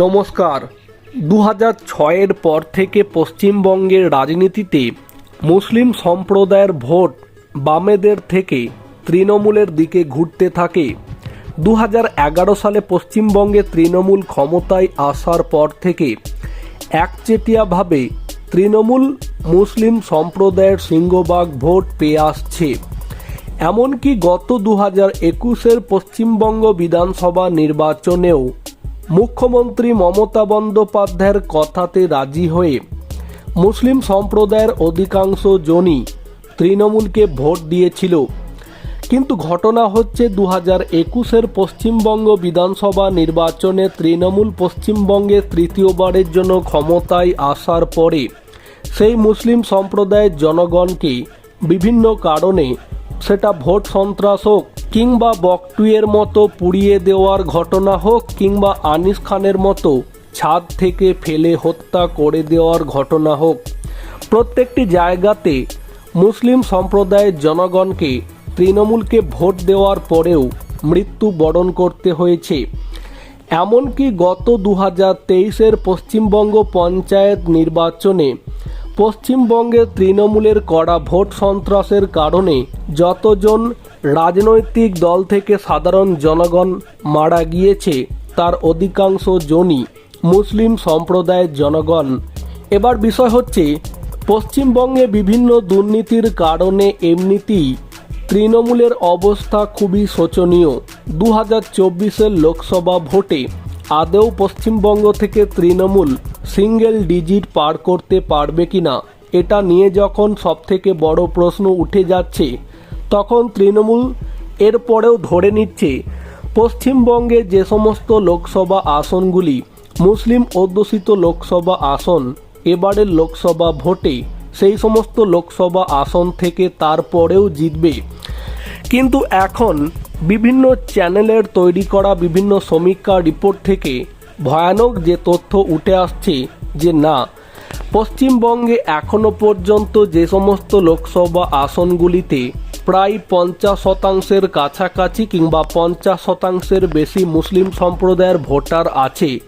নমস্কার। দু হাজার ছয়ের পর থেকে পশ্চিমবঙ্গের রাজনীতিতে মুসলিম সম্প্রদায়ের ভোট বামেদের থেকে তৃণমূলের দিকে ঘুরতে থাকে। দু হাজার এগারো সালে পশ্চিমবঙ্গে তৃণমূল ক্ষমতায় আসার পর থেকে একচেটিয়াভাবে তৃণমূল মুসলিম সম্প্রদায়ের সিংহবাগ ভোট পেয়ে আসছে। এমনকি গত দু হাজার একুশের পশ্চিমবঙ্গ বিধানসভা নির্বাচনেও মুখ্যমন্ত্রী মমতা বন্দ্যোপাধ্যায়ের কথাতে রাজি হয়ে মুসলিম সম্প্রদায়ের অধিকাংশ জনই তৃণমূলকে ভোট দিয়েছিল। কিন্তু ঘটনা হচ্ছে দু হাজার একুশের পশ্চিমবঙ্গ বিধানসভা নির্বাচনে তৃণমূল পশ্চিমবঙ্গে তৃতীয়বারের জন্য ক্ষমতায় আসার পরে সেই মুসলিম সম্প্রদায়ের জনগণকে বিভিন্ন কারণে সেটা ভোট সন্ত্রাস হোক কিংবা বকটুয়ের মতো পুড়িয়ে দেওয়ার ঘটনা হোক কিংবা আনিস খানের মতো ছাদ থেকে ফেলে হত্যা করে দেওয়ার ঘটনা হোক, প্রত্যেকটি জায়গাতে মুসলিম সম্প্রদায়ের জনগণকে তৃণমূলকে ভোট দেওয়ার পরেও মৃত্যু বরণ করতে হয়েছে। এমনকি গত দু হাজার তেইশের পশ্চিমবঙ্গ পঞ্চায়েত নির্বাচনে পশ্চিমবঙ্গে তৃণমূলের করা ভোট সন্ত্রাসের কারণে যতজন রাজনৈতিক দল থেকে সাধারণ জনগণ মারা গিয়েছে, তার অধিকাংশ জনই মুসলিম সম্প্রদায়ের জনগণ। এবার বিষয় হচ্ছে, পশ্চিমবঙ্গে বিভিন্ন দুর্নীতির কারণে এমনিতেই তৃণমূলের অবস্থা খুবই শোচনীয়। দু হাজার চব্বিশের লোকসভা ভোটে আদেও পশ্চিমবঙ্গ থেকে তৃণমূল সিঙ্গেল ডিজিট পার করতে পারবে কিনা, এটা নিয়ে যখন সবথেকে বড় প্রশ্ন উঠে যাচ্ছে তখন তৃণমূল এরপরেও ধরে নিচ্ছে, পশ্চিমবঙ্গে যে সমস্ত লোকসভা আসনগুলি মুসলিম অধ্যুষিত লোকসভা আসন, এবারের লোকসভা ভোটে সেই সমস্ত লোকসভা আসন থেকে তারপরেও জিতবে। কিন্তু এখন বিভিন্ন চ্যানেলের তৈরি করা বিভিন্ন সমীক্ষা রিপোর্ট থেকে ভয়ানক যে তথ্য উঠে আসছে যে না, পশ্চিমবঙ্গে এখনও পর্যন্ত যে সমস্ত লোকসভা আসনগুলিতে প্রায় পঞ্চাশ শতাংশের কাছাকাছি কিংবা পঞ্চাশ শতাংশের বেশি মুসলিম সম্প্রদায়ের ভোটার আছে।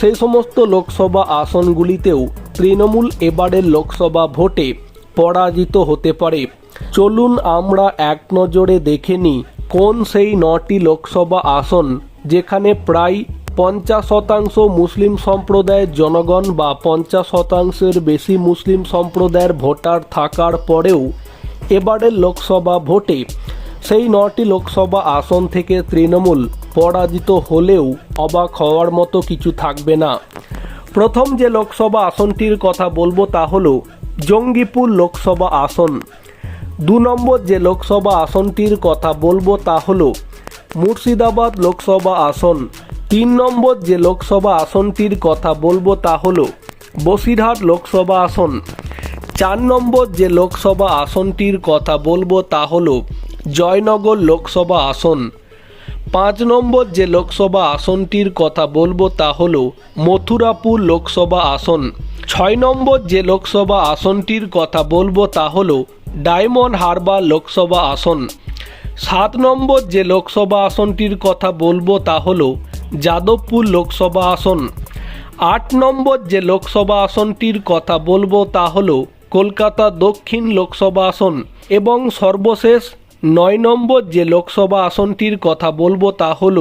সেই সমস্ত লোকসভা আসনগুলিতেও তৃণমূল এবারের লোকসভা ভোটে পরাজিত হতে পারে। চলুন আমরা এক নজরে দেখে নিই কোন সেই নটি লোকসভা আসন যেখানে প্রায় পঞ্চাশ শতাংশ মুসলিম সম্প্রদায়ের জনগণ বা পঞ্চাশ শতাংশের বেশি মুসলিম সম্প্রদায়ের ভোটার থাকার পরেও এবারের লোকসভা ভোটে সেই নটি লোকসভা আসন থেকে তৃণমূল পরাজিত হলেও অবাক হওয়ার মতো কিছু থাকবে না। প্রথম যে লোকসভা আসনটির কথা বলব তা হল জঙ্গিপুর লোকসভা আসন। দু নম্বর যে লোকসভা আসনটির কথা বলব তা হল মুর্শিদাবাদ লোকসভা আসন। তিন নম্বর যে লোকসভা আসনটির কথা বলব তা হল বসিরহাট লোকসভা আসন। চার নম্বর যে লোকসভা আসনটির কথা বলব তা হল জয়নগর লোকসভা আসন। পাঁচ নম্বর যে লোকসভা আসনটির কথা বলব তা হল মথুরাপুর লোকসভা আসন। ছয় নম্বর যে লোকসভা আসনটির কথা বলব তা হল ডায়মন্ড হারবার লোকসভা আসন। সাত নম্বর যে লোকসভা আসনটির কথা বলব তা হল যাদবপুর লোকসভা আসন। আট নম্বর যে লোকসভা আসনটির কথা বলব তা হলো কলকাতা দক্ষিণ লোকসভা আসন এবং সর্বশেষ নয় নম্বর যে লোকসভা আসনটির কথা বলব তা হল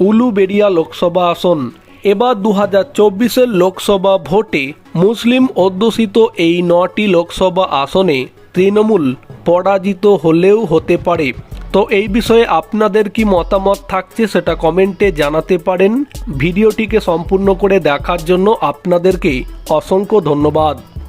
উলুবেড়িয়া লোকসভা আসন। এবার দু হাজার চব্বিশের লোকসভা ভোটে মুসলিম অধ্যুষিত এই নটি লোকসভা আসনে তৃণমূল পরাজিত হলেও হতে পারে। তো এই বিষয়ে আপনাদের কি মতামত থাকছে সেটা কমেন্টে জানাতে পারেন। ভিডিওটিকে সম্পূর্ণ করে দেখার জন্য আপনাদেরকে অসংখ্য ধন্যবাদ।